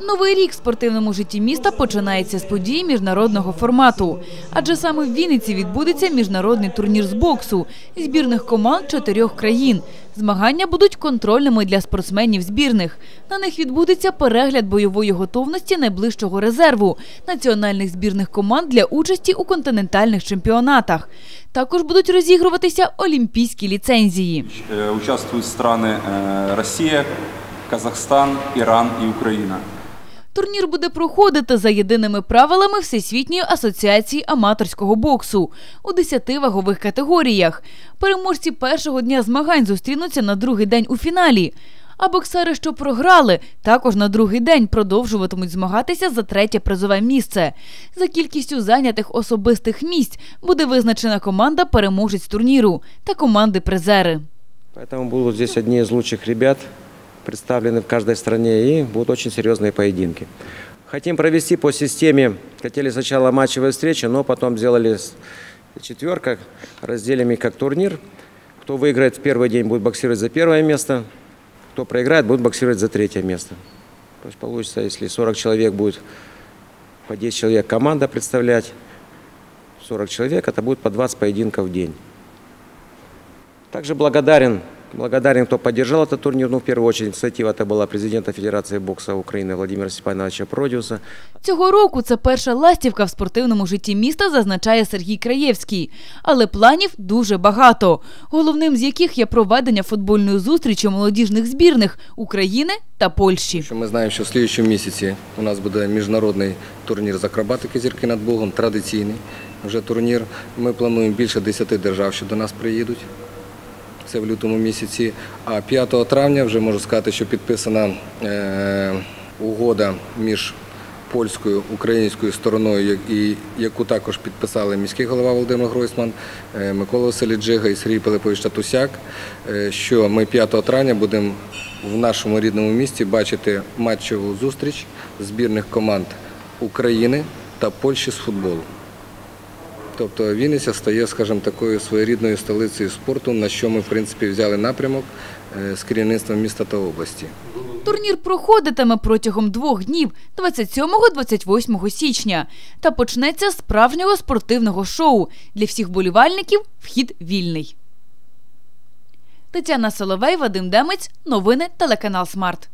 Новий рік в спортивному житті міста починається з подій міжнародного формату. Адже саме в Вінниці відбудеться міжнародний турнір з боксу збірних команд чотирьох країн. Змагання будуть контрольними для спортсменів збірних. На них відбудеться перегляд бойової готовності найближчого резерву національних збірних команд для участі у континентальних чемпіонатах. Також будуть розігруватися олімпійські ліцензії. Э, Участвуют страны э, Россия, Казахстан, Иран и Украина. Турнір буде проходити за єдиними правилами Всесвітньої асоціації аматорського боксу у 10 вагових категоріях. Переможці першого дня змагань зустрінуться на другий день у фіналі. А боксери, що програли, також на другий день продовжуватимуть змагатися за третє призове місце. За кількістю зайнятих особистих місць буде визначена команда переможець турніру та команди-призери. Поэтому будут здесь одни из лучших ребят, представлены в каждой стране, и будут очень серьезные поединки. Хотим провести по системе, хотели сначала матчевые встречи, но потом сделали четверка, разделим их как турнир. Кто выиграет в первый день, будет боксировать за первое место, кто проиграет, будет боксировать за третье место. То есть получится, если 40 человек будет, по 10 человек команда представлять, 40 человек, это будет по 20 поединков в день. Также благодарен, благодарен, кто поддержал этот турнир. Ну, в первую очередь, инициатива это была президента Федерации бокса Украины Владимира Степановича Продиуса. Цього року це перша ластівка в спортивному житті міста, зазначає Сергій Краєвський. Але планів дуже багато. Головним з яких є проведення футбольної зустрічі молодіжних збірних України та Польщі. Що ми знаємо, що в слідчому місяці у нас буде міжнародний турнір з акробатики зірки над Богом, традиційний вже турнір. Ми плануємо більше 10 держав, що до нас приїдуть. Це в лютому місяці. А 5 травня вже можу сказати, що підписана е, угода між польською українською стороною, і яку також підписали міський голова Володимир Гройсман, е, Микола Джига і Сергій Пилипович Татусяк, е, що ми 5 травня будемо в нашому рідному місті бачити матчеву зустріч збірних команд України та Польщі з футболу. Тобто Вінниця стає, скажімо, такою своєрідною столицею спорту, на що ми, в принципі, взяли напрямок е, з керівництвом міста та області. Турнір проходитиме протягом двох днів 27-28 січня та почнеться з справжнього спортивного шоу. Для всіх болівальників вхід вільний. Тетяна Соловей, Вадим Демець. Новини телеканал Смарт.